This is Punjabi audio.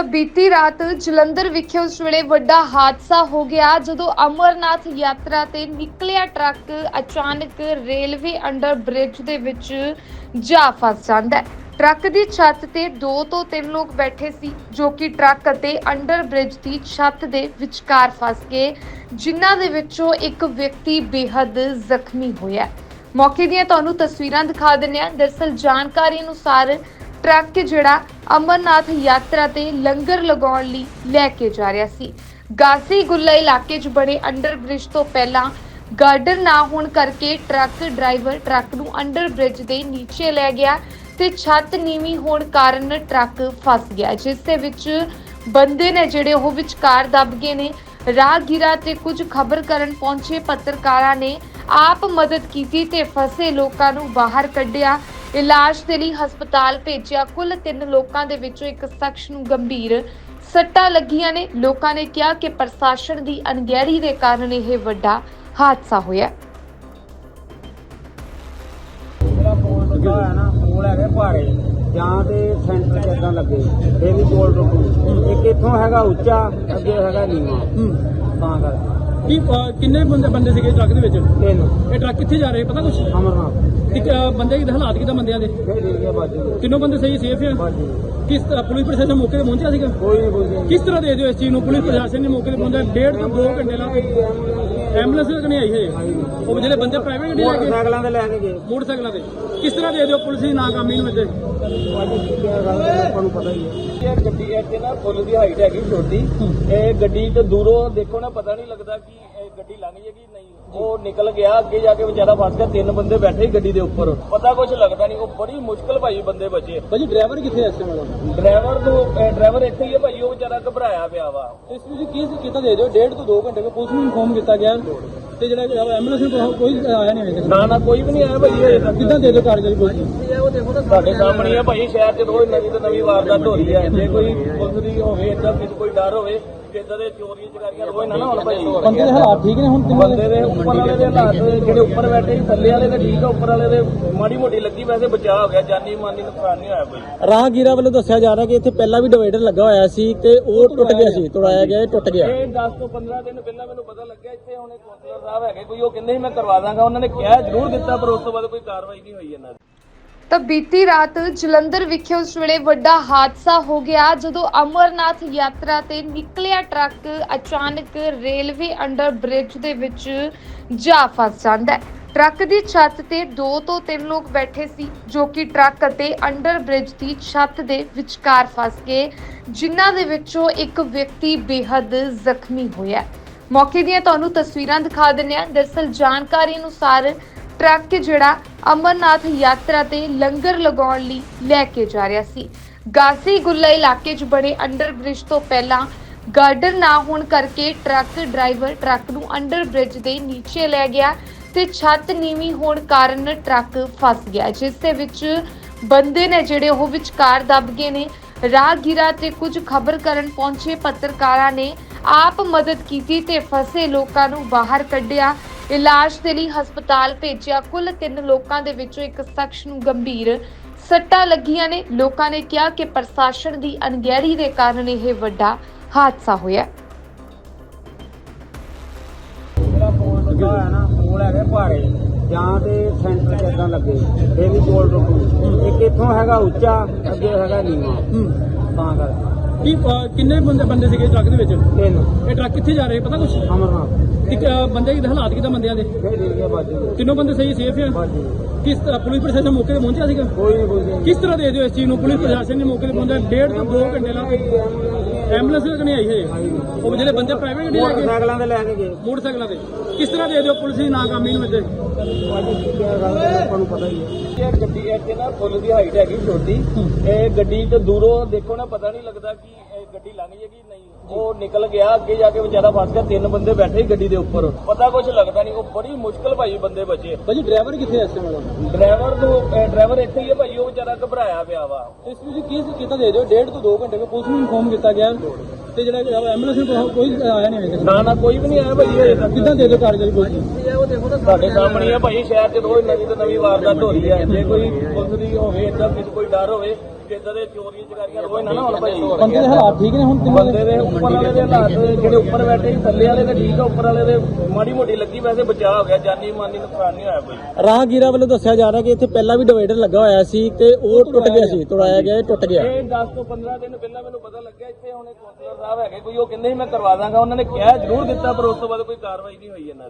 ਤਾਂ ਬੀਤੀ ਰਾਤ ਜਲੰਧਰ ਵਿਖੇ ਉਸ ਵੇਲੇ ਵੱਡਾ ਹਾਦਸਾ ਹੋ ਗਿਆ, ਜਦੋਂ ਅਮਰਨਾਥ ਯਾਤਰਾ ਤੇ ਨਿਕਲਿਆ ਟਰੱਕ ਅਚਾਨਕ ਰੇਲਵੇ ਅੰਡਰ ਬ੍ਰਿਜ ਦੇ ਵਿੱਚ ਜਾ ਫਸ ਜਾਂਦਾ ਹੈ। ਟਰੱਕ ਦੀ ਛੱਤ ਤੇ ਦੋ ਤੋਂ ਤਿੰਨ ਲੋਕ ਬੈਠੇ ਸੀ, ਜੋ ਕਿ ਟਰੱਕ ਅਤੇ ਅੰਡਰ ਬ੍ਰਿਜ ਦੀ ਛੱਤ ਦੇ ਵਿਚਕਾਰ ਫਸ ਗਏ, ਜਿਨ੍ਹਾਂ ਦੇ ਵਿੱਚੋਂ ਇੱਕ ਵਿਅਕਤੀ ਬੇਹੱਦ ਜ਼ਖਮੀ ਹੋਇਆ ਮੌਕੇ ਦੀਆਂ ਤੁਹਾਨੂੰ ਤਸਵੀਰਾਂ ਦਿਖਾ ਦਿੰਦੇ ਹਾਂ। ਦਰਸਲ ਜਾਣਕਾਰੀ ਅਨੁਸਾਰ ਟਰੱਕ ਜਿਹੜਾ ਅਮਰਨਾਥ ਯਾਤਰਾ ਤੇ ਲੰਗਰ ਲਗਾਉਣ ਲਈ ਲੈ ਕੇ ਜਾ ਰਿਹਾ ਸੀ। ਗਾਜ਼ੀ ਗੁੱਲਾ ਇਲਾਕੇ 'ਚ ਬਣੇ ਅੰਡਰ ਬ੍ਰਿਜ ਤੋਂ ਪਹਿਲਾਂ ਗਾਰਡਰ ਨਾ ਹੋਣ ਕਰਕੇ ਟਰੱਕ ਡਰਾਈਵਰ ਟਰੱਕ ਨੂੰ ਅੰਡਰ ਬ੍ਰਿਜ ਦੇ ਨੀਚੇ ਲੈ ਗਿਆ ਤੇ ਛੱਤ ਨੀਵੀਂ ਹੋਣ ਕਾਰਨ ਟਰੱਕ ਫਸ ਗਿਆ, ਜਿਸ ਦੇ ਵਿੱਚ ਬੰਦੇ ਨੇ ਜਿਹੜੇ ਉਹ ਵਿਚਕਾਰ ਦੱਬ ਗਏ ਨੇ। ਰਾਹਗੀਰਾਂ ਤੇ ਕੁਝ ਖਬਰ ਕਰਨ ਪਹੁੰਚੇ ਪੱਤਰਕਾਰਾਂ ਨੇ ਆਪ ਮਦਦ ਕੀਤੀ ਤੇ ਫਸੇ ਲੋਕਾਂ ਨੂੰ ਬਾਹਰ ਕੱਢਿਆ। ਇਲਾਜ ਦੇ ਲਈ ਹਸਪਤਾਲ ਭੇਜਿਆ। ਕੁੱਲ 3 ਲੋਕਾਂ ਦੇ ਵਿੱਚੋਂ ਇੱਕ ਸ਼ਖਸ ਨੂੰ ਗੰਭੀਰ ਸੱਟਾਂ ਲੱਗੀਆਂ ਨੇ। ਲੋਕਾਂ ਨੇ ਕਿਹਾ ਕਿ ਪ੍ਰਸ਼ਾਸਨ ਦੀ ਅਣਗਹਿਰੀ ਦੇ ਕਾਰਨ ਇਹ ਵੱਡਾ ਹਾਦਸਾ ਹੋਇਆ। ਜਿਹੜਾ ਪੋਲ ਲੱਗਾ ਹੋਇਆ ਨਾ ਪੋਲ ਹੈਗੇ ਪਹਾੜੇ ਜਾਂ ਤੇ ਸੈਂਟਰ 'ਚ ਏਦਾਂ ਲੱਗੇ। ਇਹ ਵੀ ਪੋਲ ਰੁਕੂ ਇੱਕ ਇੱਥੋਂ ਹੈਗਾ ਉੱਚਾ ਅੱਗੇ ਹੈਗਾ ਨੀਵਾਂ। ਤਾਂ ਕਰਕੇ। ਕੀ ਅਹ, ਕਿੰਨੇ ਬੰਦੇ ਬੰਦੇ ਸੀਗੇ ਟਰੱਕ ਦੇ ਵਿੱਚ? ਤਿੰਨ। ਇਹ ਟਰੱਕ ਕਿੱਥੇ ਜਾ ਰਹੇ? ਪਤਾ ਕੁਛ? ਅਮਰਨਾਥ। ਇੱਕ ਅਹ, ਬੰਦੇ ਦੇ ਹਾਲਾਤ ਕਿਦਾਂ ਬੰਦਿਆਂ ਦੇ? ਇਹ ਠੀਕ ਹੈ ਬਾਜੂ। ਤਿੰਨੋਂ ਬੰਦੇ ਸਹੀ ਸੇਫ ਆ? ਬਾਜੂ। ਕਿਸ ਤਰ੍ਹਾਂ ਪੁਲਿਸ ਪ੍ਰਸ਼ਾਸਨ ਮੌਕੇ ਤੇ ਪਹੁੰਚਿਆ ਸੀਗਾ? ਕੋਈ ਨਹੀਂ ਕੋਈ ਨਹੀਂ। ਕਿਸ ਤਰ੍ਹਾਂ ਦੇ ਦਿਓ ਇਸ ਚੀਜ਼ ਨੂੰ? ਪੁਲਿਸ ਪ੍ਰਸ਼ਾਸਨ ਨੇ ਮੌਕੇ ਤੇ ਪਹੁੰਚਿਆ? ਡੇਢ ਤੋਂ 2 ਘੰਟੇ ਲਾ ਐਂਬੂਲੈਂਸ ਤੱਕ ਨਹੀਂ ਆਈ ਹੈ ਉਹ ਜਿਹੜੇ ਬੰਦੇ ਪ੍ਰਾਈਵੇਟ ਗੱਡੀ ਲੈ ਕੇ ਮੋਟਰਸਾਈਕਲਾਂ ਤੇ ਲੈ ਕੇ ਗਏ। ਮੋਟਰਸਾਈਕਲਾਂ ਤੇ। ਕਿਸ ਤਰ੍ਹਾਂ ਦੇ ਦਿਓ ਪੁਲਿਸ ਦੀ ਨਾਕਾਮੀ ਨੂੰ ਇੱਥੇ? ਆਪਾਂ ਨੂੰ ਪਤਾ ਹੀ ਹੈ ਇਹ ਗੱਡੀ ਇੱਥੇ ਨਾ ਫੁੱਲ ਦੀ ਹਾਈਟ ਹੈਗੀ ਛੋਟੀ ਇਹ ਗੱਡੀ ਤੇ ਦੂਰੋਂ ਦੇਖੋ ਨਾ ਪਤਾ ਨਹੀਂ ਲੱਗਦਾ ਕਿ ਇਹ ਗੱਡੀ ਲੰਘ ਜੇਗੀ ਨਹੀਂ। ਉਹ ਨਿਕਲ ਗਿਆ ਅੱਗੇ ਜਾ ਕੇ ਵਿਚਾਰਾ ਫਸ ਗਿਆ ਤਿੰਨ ਬੰਦੇ ਬੈਠੇ ਗੱਡੀ ਦੇ ਉੱਪਰ। ਪਤਾ ਕੁਝ ਲੱਗਦਾ ਨਹੀਂ ਉਹ ਬੜੀ ਮੁਸ਼ਕਲ ਭਾਈ ਬੰਦੇ ਬਚੇ। ਭਾਜੀ ਡਰਾਈਵਰ ਕਿੱਥੇ ਐ ਇਸ ਵੇਲੇ ਡਰਾਈਵਰ ਤੋਂ ਡਰਾਈਵਰ ਇੱਥੇ ਹੀ ਹੈ ਭਾਈ ਉਹ ਵਿਚਾਰਾ ਘਬਰਾਇਆ ਪਿਆ ਵਾ। ਇਸ ਵਿੱਚ ਕੀ ਕੀਤਾ ਦੇ ਦਿਓ? ਡੇਢ ਤੋਂ 2 ਘੰਟੇ ਵਿੱਚ ਪੁਲਿਸ ਨੂੰ ਇਨਫੋਰਮ ਕੀਤਾ ਗਿਆ। ਤੇ ਜਿਹੜਾ ਐਂਬੂਲੈਂਸ ਨੂੰ ਕੋਈ ਆਇਆ ਨਹੀਂ ਨਾ ਨਾ ਕੋਈ ਵੀ ਨਹੀਂ ਆਇਆ ਭਾਈ ਹਜੇ ਤੱਕ ਕਿੱਦਾਂ ਦੇ ਦਿਓ ਕਾਰਗਰੀ ਪੁਲਿਸ ਤੁਹਾਡੇ ਸਾਹਮਣੇ ਹੈ ਭਾਈ ਸ਼ਹਿਰ 'ਚ ਰੋਜ਼ ਨਵੀਂ ਤੋਂ ਨਵੀਂ ਵਾਰਦਾਤ ਹੋ ਰਹੀ ਹੈ ਜੇ ਕੋਈ ਪੁਲਿਸ ਦੀ ਹੋਵੇ ਏਦਾਂ ਕਿਸੇ ਕੋਈ ਡਰ ਹੋਵੇ ਏਦਾਂ ਦੇ ਚੋਰੀਆਂ ਚਕਾਰੀਆਂ ਰੋਜ਼ ਨਾ ਨਾ ਹੋਣ ਭਾਈ। ਬੰਦੇ ਦੇ ਹਾਲਾਤ ਠੀਕ ਨੇ ਹੁਣ ਤਿੰਨਾਂ ਦੇ? ਬੰਦੇ ਦੇ ਉੱਪਰ ਵਾਲੇ ਦੇ ਹਾਲਾਤ ਜਿਹੜੇ ਉੱਪਰ ਬੈਠੇ ਸੀ ਥੱਲੇ ਵਾਲੇ ਦੇ ਠੀਕ ਆ ਉੱਪਰ ਵਾਲੇ ਦੇ ਮਾੜੀ ਮੋਟੀ ਲੱਗੀ ਵੈਸੇ ਬਚਾਅ ਹੋ ਗਿਆ ਜਾਨੀ ਮਾਨੀ ਨੁਕਸਾਨ ਨਹੀਂ ਹੋਇਆ ਕੋਈ। ਰਾਹਗੀਰਾਂ ਵੱਲੋਂ ਦੱਸਿਆ ਜਾ ਰਿਹਾ ਕਿ ਇੱਥੇ ਪਹਿਲਾਂ ਵੀ ਡਿਵਾਈਡਰ ਲੱਗਾ ਹੋਇਆ ਸੀ ਤੇ ਉਹ ਟੁੱਟ ਗਿਆ ਸੀ ਤੋੜਾਇਆ ਗਿਆ ਟੁੱਟ ਗਿਆ। ਇਹ 10 ਤੋਂ 15 ਦਿਨ ਪਹਿਲਾਂ ਮੈਨੂੰ ਪਤਾ ਲੱਗਿਆ ਇੱਥੇ ਹੁਣ ਇੱਕ ਕੌਂਸਲਰ ਸਾਹਿਬ ਹੈਗੇ, ਕੋਈ ਉਹ ਕਹਿੰਦੇ ਸੀ ਮੈਂ ਕਰਵਾ ਦਾਂਗਾ, ਉਹਨਾਂ ਨੇ ਕਿਹਾ ਜ਼ਰੂਰ ਦਿੱਤਾ, ਪਰ ਉਸ ਤੋਂ ਬਾਅਦ ਕੋਈ ਕਾਰਵਾਈ ਨਹੀਂ ਹੋਈ ਇਹਨਾਂ ਦੀ ਤਾਂ ਬੀਤੀ ਰਾਤ ਜਲੰਧਰ ਵਿਖੇ ਉਸ ਵੇਲੇ ਵੱਡਾ ਹਾਦਸਾ ਹੋ ਗਿਆ, ਜਦੋਂ ਅਮਰਨਾਥ ਯਾਤਰਾ ਤੇ ਨਿਕਲਿਆ ਟਰੱਕ ਅਚਾਨਕ ਰੇਲਵੇ ਅੰਡਰ ਬ੍ਰਿਜ ਦੇ ਵਿੱਚ ਜਾ ਫਸ ਜਾਂਦਾ ਹੈ ਟਰੱਕ ਦੀ ਛੱਤ ਤੇ ਦੋ ਤੋਂ ਤਿੰਨ ਲੋਕ ਬੈਠੇ ਸੀ, ਜੋ ਕਿ ਟਰੱਕ ਅਤੇ ਅੰਡਰ ਬ੍ਰਿਜ ਦੀ ਛੱਤ ਦੇ ਵਿਚਕਾਰ ਫਸ ਗਏ, ਜਿਨ੍ਹਾਂ ਦੇ ਵਿੱਚੋਂ ਇੱਕ ਵਿਅਕਤੀ ਬੇਹੱਦ ਜ਼ਖਮੀ ਹੋਇਆ ਹੈ। ਮੌਕੇ ਦੀਆਂ ਤੁਹਾਨੂੰ ਤਸਵੀਰਾਂ ਦਿਖਾ ਦਿੰਦੇ ਹਾਂ। ਦਰਸਲ ਜਾਣਕਾਰੀ ਅਨੁਸਾਰ ਟਰੱਕ ਜਿਹੜਾ ਅਮਰਨਾਥ ਯਾਤਰਾ ਤੇ ਲੰਗਰ ਲਗਾਉਣ ਲਈ ਲੈ ਕੇ ਜਾ ਰਿਹਾ ਸੀ। ਗਾਸੀ ਗੁੱਲਾ ਇਲਾਕੇ 'ਚ ਬਣੇ ਅੰਡਰ ਬ੍ਰਿਜ ਤੋਂ ਪਹਿਲਾਂ ਗਾਰਡਨ ਨਾ ਹੋਣ ਕਰਕੇ ਟਰੱਕ ਡਰਾਈਵਰ ਟਰੱਕ ਨੂੰ ਅੰਡਰ ਬ੍ਰਿਜ ਦੇ ਨੀਚੇ ਲੈ ਗਿਆ ਤੇ ਛੱਤ ਨੀਵੀਂ ਹੋਣ ਕਾਰਨ ਟਰੱਕ ਫਸ ਗਿਆ, ਜਿਸ ਦੇ ਵਿੱਚ ਬੰਦੇ ਨੇ ਜਿਹੜੇ ਉਹ ਵਿਚਕਾਰ ਦੱਬ ਗਏ ਨੇ। ਰਾਹਗੀਰਾਂ ਤੇ ਕੁਝ ਖਬਰ ਕਰਨ ਪਹੁੰਚੇ ਪੱਤਰਕਾਰਾਂ ਨੇ ਆਪ ਮਦਦ ਕੀਤੀ ਤੇ ਫਸੇ ਲੋਕਾਂ ਨੂੰ ਬਾਹਰ ਕੱਢਿਆ। ਇਲਾਜ ਦੇ ਲਈ ਹਸਪਤਾਲ ਭੇਜਿਆ। ਕੁੱਲ 3 ਲੋਕਾਂ ਦੇ ਵਿੱਚੋਂ ਇੱਕ ਸ਼ਖਸ ਨੂੰ ਗੰਭੀਰ ਸੱਟਾਂ ਲੱਗੀਆਂ ਨੇ। ਲੋਕਾਂ ਨੇ ਕਿਹਾ ਕਿ ਪ੍ਰਸ਼ਾਸਨ ਦੀ ਅਣਗਹਿਰੀ ਦੇ ਕਾਰਨ ਇਹ ਵੱਡਾ ਹਾਦਸਾ ਹੋਇਆ। ਜਿਹੜਾ ਪੋਲ ਲੱਗਾ ਹੋਇਆ ਨਾ ਪੋਲ ਹੈਗੇ ਪਹਾੜੇ ਜਾਂ ਤੇ ਸੈਂਟਰ 'ਚ ਏਦਾਂ ਲੱਗੇ ਇਹ ਵੀ ਪੋਲ ਰੁਕੂ। ਇੱਕ ਇੱਥੋਂ ਹੈਗਾ ਉੱਚਾ ਅੱਗੇ ਹੈਗਾ ਨੀਵਾਂ। ਤਾਂ ਕਰਕੇ। ਕੀ ਅਹ, ਕਿੰਨੇ ਬੰਦੇ ਬੰਦੇ ਸੀਗੇ ਟਰੱਕ ਦੇ ਵਿੱਚ? ਤਿੰਨ। ਇਹ ਟਰੱਕ ਕਿੱਥੇ ਜਾ ਰਹੇ ਪਤਾ ਕੁਛ? ਅਮਰਨਾਥ। ਇੱਕ ਅਹ, ਬੰਦੇ ਦੇ ਹਾਲਾਤ ਕਿਦਾਂ ਬੰਦਿਆਂ ਦੇ? ਇਹ ਬਾਜੂ ਤਿੰਨੋਂ ਬੰਦੇ ਸਹੀ ਸੇਫ ਆ? ਬਾਜੂ ਕਿਸ ਤਰ੍ਹਾਂ ਪੁਲਿਸ ਪ੍ਰਸ਼ਾਸਨ ਮੌਕੇ ਤੇ ਪਹੁੰਚਿਆ ਸੀਗਾ? ਕੋਈ ਨਹੀਂ ਨਹੀਂ ਕਿਸ ਤਰ੍ਹਾਂ ਦੇ ਦਿਓ ਇਸ ਚੀਜ਼ ਨੂੰ? ਪੁਲਿਸ ਪ੍ਰਸ਼ਾਸਨ ਨੇ ਮੌਕੇ ਤੇ ਪਹੁੰਚਿਆ। ਡੇਢ ਤੋਂ 2 ਘੰਟੇ ਲਾ ਐਂਬੂਲੈਂਸ ਤੱਕ ਨਹੀਂ ਆਈ ਹੈ ਉਹ ਜਿਹੜੇ ਬੰਦੇ ਪ੍ਰਾਈਵੇਟ ਗੱਡੀ ਲੈ ਕੇ ਮੋਟਰਸਾਈਕਲਾਂ ਤੇ ਲੈ ਕੇ ਗਏ। ਮੋਟਰਸਾਈਕਲਾਂ ਤੇ। ਕਿਸ ਤਰ੍ਹਾਂ ਦੇ ਦਿਓ ਪੁਲਿਸ ਦੀ ਨਾਕਾਮੀ ਨੂੰ ਇੱਥੇ? ਆਪਾਂ ਨੂੰ ਪਤਾ ਹੀ ਹੈ ਇਹ ਗੱਡੀ ਇੱਥੇ ਨਾ ਫੁੱਲ ਦੀ ਹਾਈਟ ਹੈਗੀ ਛੋਟੀ ਇਹ ਗੱਡੀ ਤੇ ਦੂਰੋਂ ਦੇਖੋ ਨਾ ਪਤਾ ਨਹੀਂ ਲੱਗਦਾ ਕਿ ਇਹ ਗੱਡੀ ਲੰਘ ਜੇਗੀ ਨਹੀਂ ਉਹ ਨਿਕਲ ਗਿਆ ਅੱਗੇ ਜਾ ਕੇ ਵਿਚਾਰਾ ਫਸ ਗਿਆ ਤਿੰਨ ਬੰਦੇ ਬੈਠੇ ਸੀ ਗੱਡੀ ਦੇ ਉੱਪਰ ਪਤਾ ਕੁਝ ਲੱਗਦਾ ਨਹੀਂ ਉਹ ਬੜੀ ਮੁਸ਼ਕਲ ਭਾਈ ਬੰਦੇ ਬਚੇ ਭਾਜੀ ਡਰਾਈਵਰ ਕਿੱਥੇ ਐ ਇਸ ਵੇਲੇ? ਡਰਾਈਵਰ ਤੋਂ ਡਰਾਈਵਰ ਇੱਥੇ ਹੀ ਹੈ ਭਾਈ ਉਹ ਵਿਚਾਰਾ ਘਬਰਾਇਆ ਪਿਆ ਵਾ ਇਸ ਵਿੱਚ ਕੀ ਕੀਤਾ ਦੇ ਦਿਓ? ਡੇਢ ਤੋਂ 2 ਘੰਟੇ ਵਿੱਚ ਪੁਲਿਸ ਨੂੰ ਇਨਫੋਰਮ ਕੀਤਾ ਗਿਆ ਤੇ ਜਿਹੜਾ ਐਂਬੂਲੈਂਸ ਕੋਈ ਆਇਆ ਨਹੀਂ ਨਾ ਨਾ ਕੋਈ ਵੀ ਨਹੀਂ ਆਇਆ ਭਾਈ ਕਿੱਦਾਂ ਦੇ ਦਿਓ ਕਾਰਗਰੀ ਪੁਲਿਸ ਤੁਹਾਡੇ ਸਾਹਮਣੇ ਹੈ ਭਾਈ ਸ਼ਹਿਰ 'ਚ ਰੋਜ਼ ਨਵੀਂ ਤੋਂ ਨਵੀਂ ਵਾਰਦਾਤ ਹੋ ਰਹੀ ਹੈ। ਜੇ ਕੋਈ ਪੁਲਿਸ ਦੀ ਹੋਵੇ ਏਦਾਂ ਕਿਸੇ ਕੋਈ ਡਰ ਹੋਵੇ ਕਿ ਦੇ ਚੋਰੀਆਂ ਚਕਾਰੀਆਂ ਰੋਜ਼ ਨਾ ਨਾ ਹੋਣ ਭਾਈ। ਬੰਦੇ ਦੇ ਹਾਲਾਤ ਠੀਕ ਨੇ ਹੁਣ ਬੰਦੇ ਦੇ ਉੱਪਰ ਵਾਲੇ ਦੇ ਹਾਲਾਤ ਜਿਹੜੇ ਉੱਪਰ ਬੈਠੇ ਸੀ ਥੱਲੇ ਵਾਲੇ ਦੇ ਠੀਕ ਆ ਉੱਪਰ ਵਾਲੇ ਦੇ ਮਾੜੀ ਮੋਟੀ ਲੱਗੀ ਵੈਸੇ ਬਚਾਅ ਹੋ ਗਿਆ ਜਾਨੀ ਮਾਨੀ ਨੁਕਸਾਨ ਨਹੀਂ ਹੋਇਆ ਕੋਈ। ਰਾਹਗੀਰਾਂ ਵੱਲੋਂ ਦੱਸਿਆ ਜਾ ਰਿਹਾ ਕਿ ਇੱਥੇ ਪਹਿਲਾਂ ਵੀ ਡਿਵਾਈਡਰ ਲੱਗਾ ਹੋਇਆ ਸੀ ਤੇ ਉਹ ਟੁੱਟ ਗਿਆ ਸੀ ਤੋੜਾਇਆ ਗਿਆ ਟੁੱਟ ਗਿਆ। ਇਹ 10 ਤੋਂ 15 ਦਿਨ ਪਹਿਲਾਂ ਮੈਨੂੰ ਪਤਾ ਲੱਗਿਆ ਇੱਥੇ ਹੁਣੇ ਕੌਂਸਲਰ ਸਾਹਿਬ ਹੈਗੇ ਕੋਈ ਉਹ ਕਹਿੰਦੇ ਸੀ ਮੈਂ ਕਰਵਾ ਦਾਂਗਾ। ਉਹਨਾਂ ਨੇ ਕਿਹਾ ਜ਼ਰੂਰ ਦਿੱਤਾ ਪਰ ਉਸ ਤੋਂ ਬਾਅਦ ਕੋਈ ਕਾਰਵਾਈ ਨਹੀਂ ਹੋਈ ਇਹਨਾਂ